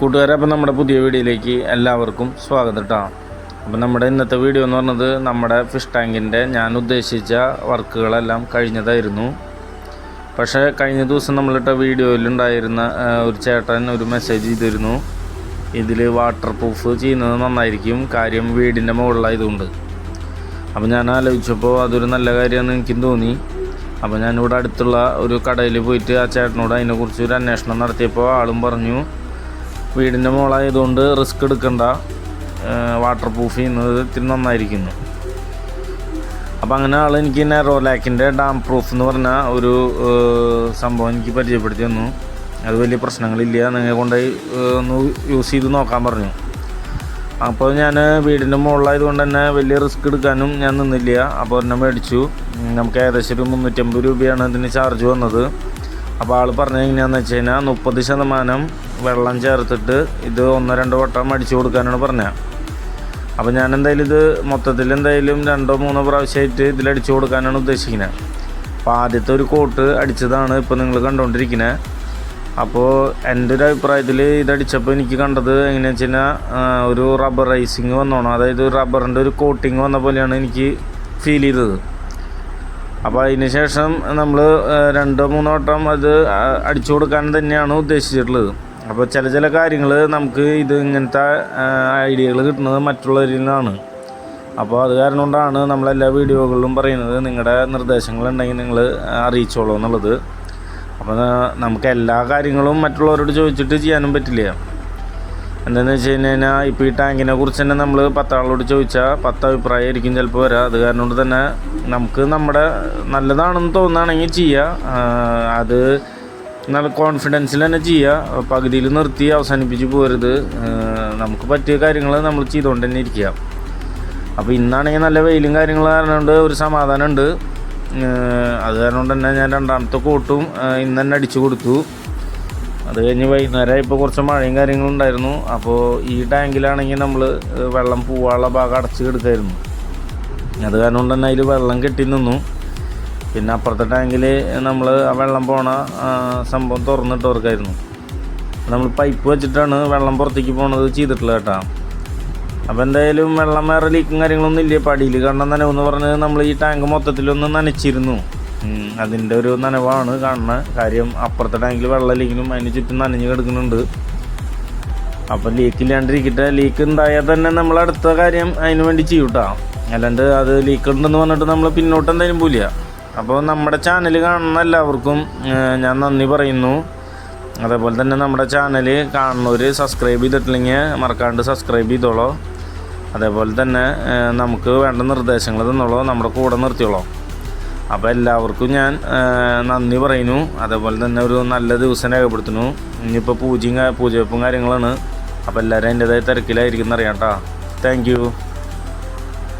കൂട്ടുകാരെ അപ്പം നമ്മുടെ പുതിയ വീഡിയോയിലേക്ക് എല്ലാവർക്കും സ്വാഗതം കേട്ടോ അപ്പം നമ്മുടെ ഇന്നത്തെ വീഡിയോ എന്ന് പറഞ്ഞത് നമ്മുടെ ഫിഷ് ടാങ്കിന്റെ ഞാൻ ഉദ്ദേശിച്ച വർക്കുകളെല്ലാം കഴിഞ്ഞതായിരുന്നു. പക്ഷേ കഴിഞ്ഞ ദിവസം നമ്മളിട്ട വീഡിയോയിലുണ്ടായിരുന്ന ഒരു ചേട്ടൻ ഒരു മെസ്സേജ് ചെയ്തിരുന്നു. ഇതിൽ വാട്ടർ പ്രൂഫ് ചെയ്യുന്നത് നന്നായിരിക്കും കാര്യം വീടിന്റെ മുകളിലായതുകൊണ്ട്. അപ്പം ഞാൻ ആലോചിച്ചപ്പോൾ അതൊരു നല്ല കാര്യമാണെന്ന് എനിക്കും തോന്നി. അപ്പോൾ ഞാനിവിടെ അടുത്തുള്ള ഒരു കടയിൽ പോയിട്ട് ആ ചേട്ടനോട് അതിനെക്കുറിച്ച് ഒരു അന്വേഷണം നടത്തിയപ്പോൾ ആളും പറഞ്ഞു വീടിന്റെ മുകളായതുകൊണ്ട് റിസ്ക് എടുക്കണ്ട. വാട്ടർ പ്രൂഫ് ചെയ്യുന്നത് ഇത്തിരി നന്നായിരിക്കുന്നു. അപ്പോൾ അങ്ങനെ ആൾ എനിക്ക് നെറോലാക്കിന്റെ ഡാം പ്രൂഫ് എന്ന് പറഞ്ഞ ഒരു സംഭവം എനിക്ക് പരിചയപ്പെടുത്തി തന്നു. അത് വലിയ പ്രശ്നങ്ങളില്ല. നിങ്ങൾ കൊണ്ടുപോയി ഒന്ന് യൂസ് ചെയ്ത് നോക്കാൻ പറഞ്ഞു. അപ്പോൾ ഞാൻ വീടിന്റെ മുകളിലായതുകൊണ്ട് തന്നെ വലിയ റിസ്ക് എടുക്കാനും ഞാൻ നിന്നില്ല. അപ്പോൾ എന്നെ മേടിച്ചു. നമുക്ക് ഏകദേശം ഒരു മുന്നൂറ്റമ്പത് രൂപയാണ് ഇതിന് ചാർജ് വന്നത്. അപ്പോൾ ആൾ പറഞ്ഞത് എങ്ങനെയാണെന്ന് വെച്ച് കഴിഞ്ഞാൽ മുപ്പത് ശതമാനം വെള്ളം ചേർത്തിട്ട് ഇത് ഒന്നോ രണ്ടോ വട്ടം അടിച്ചു കൊടുക്കാനാണ് പറഞ്ഞത് അപ്പോൾ ഞാൻ എന്തായാലും ഇത് മൊത്തത്തിൽ എന്തായാലും രണ്ടോ മൂന്നോ പ്രാവശ്യമായിട്ട് ഇതിൽ അടിച്ചു കൊടുക്കാനാണ് ഉദ്ദേശിക്കുന്നത് അപ്പോൾ ആദ്യത്തെ ഒരു കോട്ട് അടിച്ചതാണ് ഇപ്പോൾ നിങ്ങൾ കണ്ടുകൊണ്ടിരിക്കുന്നത് അപ്പോൾ എന്റെ ഒരു അഭിപ്രായത്തിൽ ഇതടിച്ചപ്പോൾ എനിക്ക് കണ്ടത് എങ്ങനെയാണെന്ന് വെച്ച് കഴിഞ്ഞാൽ ഒരു റബ്ബറൈസിങ് വന്നോണം. അതായത് റബ്ബറിന്റെ ഒരു കോട്ടിങ് വന്ന പോലെയാണ് എനിക്ക് ഫീൽ ചെയ്തത്. അപ്പോൾ അതിന് ശേഷം നമ്മൾ രണ്ടോ മൂന്നോ വട്ടം അത് അടിച്ചു കൊടുക്കാൻ തന്നെയാണ് ഉദ്ദേശിച്ചിട്ടുള്ളത്. അപ്പോൾ ചില ചില കാര്യങ്ങൾ നമുക്ക് ഇത് ഇങ്ങനത്തെ ഐഡിയകൾ കിട്ടുന്നത് മറ്റുള്ളവരിൽ നിന്നാണ്. അപ്പോൾ അത് കാരണം കൊണ്ടാണ് നമ്മളെല്ലാ വീഡിയോകളിലും പറയുന്നത് നിങ്ങളുടെ നിർദ്ദേശങ്ങളുണ്ടെങ്കിൽ നിങ്ങൾ അറിയിച്ചോളൂ എന്നുള്ളത്. അപ്പോൾ നമുക്ക് എല്ലാ കാര്യങ്ങളും മറ്റുള്ളവരോട് ചോദിച്ചിട്ട് ചെയ്യാനും പറ്റില്ല. എന്താണെന്ന് വെച്ച് കഴിഞ്ഞ് കഴിഞ്ഞാൽ ഇപ്പോൾ ഈ ടാങ്കിനെ കുറിച്ച് തന്നെ നമ്മൾ പത്താളോട് ചോദിച്ചാൽ പത്ത് അഭിപ്രായമായിരിക്കും ചിലപ്പോൾ വരാം. അത് കാരണം കൊണ്ട് തന്നെ നമുക്ക് നമ്മുടെ നല്ലതാണെന്ന് തോന്നുകയാണെങ്കിൽ ചെയ്യുക അത് നല്ല കോൺഫിഡൻസിൽ തന്നെ ചെയ്യുക പകുതിയിൽ നിർത്തി അവസാനിപ്പിച്ച് പോരുത്. നമുക്ക് പറ്റിയ കാര്യങ്ങൾ നമ്മൾ ചെയ്തുകൊണ്ട് തന്നെ ഇരിക്കുക അപ്പോൾ ഇന്നാണെങ്കിൽ നല്ല വെയിലും കാര്യങ്ങളും കാരണം കൊണ്ട് ഒരു സമാധാനമുണ്ട് അത് കാരണം കൊണ്ട് തന്നെ ഞാൻ രണ്ടാമത്തെ കോട്ടും ഇന്ന് തന്നെ അടിച്ചു കൊടുത്തു. അത് കഴിഞ്ഞ് വൈകുന്നേരം ഇപ്പോൾ കുറച്ച് മഴയും കാര്യങ്ങളും ഉണ്ടായിരുന്നു. അപ്പോൾ ഈ ടാങ്കിലാണെങ്കിൽ നമ്മൾ വെള്ളം പൂവാനുള്ള ഭാഗം അടച്ച് കിടക്കായിരുന്നു. അത് കാരണം തന്നെ അതിൽ വെള്ളം കെട്ടി നിന്നു. പിന്നെ അപ്പുറത്തെ ടാങ്കിൽ നമ്മൾ ആ വെള്ളം പോണ സംഭവം തുറന്നിട്ടവർക്കായിരുന്നു. നമ്മൾ പൈപ്പ് വെച്ചിട്ടാണ് വെള്ളം പുറത്തേക്ക് പോണത് ചെയ്തിട്ടുള്ളത് കേട്ടോ. അപ്പോൾ എന്തായാലും വെള്ളം വേറെ ലീക്കും കാര്യങ്ങളൊന്നും ഇല്ല? പടിയിൽ കണ്ട നനവെന്ന് പറഞ്ഞ് നമ്മൾ ഈ ടാങ്ക് മൊത്തത്തിലൊന്ന് നനച്ചിരുന്നു. അതിന്റെ ഒരു നനവാണ് കാണുന്നത് കാര്യം അപ്പുറത്തെ ടാങ്കിൽ വെള്ളമില്ലെങ്കിലും അതിന് ചുറ്റും നനഞ്ഞു കിടക്കുന്നുണ്ട്. അപ്പോൾ ലീക്ക് ഇല്ലാണ്ടിരിക്കട്ടെ. ലീക്ക് ഉണ്ടായാൽ തന്നെ നമ്മൾ അടുത്ത കാര്യം അതിന് വേണ്ടി ചെയ്യൂട്ടാ അല്ലാണ്ട് അത് ലീക്ക് ഉണ്ടെന്ന് പറഞ്ഞിട്ട് നമ്മൾ പിന്നോട്ട് എന്തായാലും പോലില്ല അപ്പോൾ നമ്മുടെ ചാനൽ കാണുന്ന എല്ലാവർക്കും ഞാൻ നന്ദി പറയുന്നു. അതേപോലെ തന്നെ നമ്മുടെ ചാനൽ കാണുന്നവർ സബ്സ്ക്രൈബ് ചെയ്തിട്ടില്ലെങ്കിൽ മറക്കാണ്ട് സബ്സ്ക്രൈബ് ചെയ്തോളോ. അതേപോലെ തന്നെ നമുക്ക് വേണ്ട നിർദ്ദേശങ്ങൾ തന്നോളോ. നമ്മുടെ കൂടെ നിർത്തിയോളൂ. അപ്പോൾ എല്ലാവർക്കും ഞാൻ നന്ദി പറയുന്നു. അതേപോലെ തന്നെ ഒരു നല്ല ദിവസം രേഖപ്പെടുത്തുന്നു. ഇനിയിപ്പോൾ പൂജയും പൂജവെപ്പും കാര്യങ്ങളാണ്. അപ്പോൾ എല്ലാവരും അതിന്റെതായ തിരക്കിലായിരിക്കും എന്നറിയാം കേട്ടോ താങ്ക്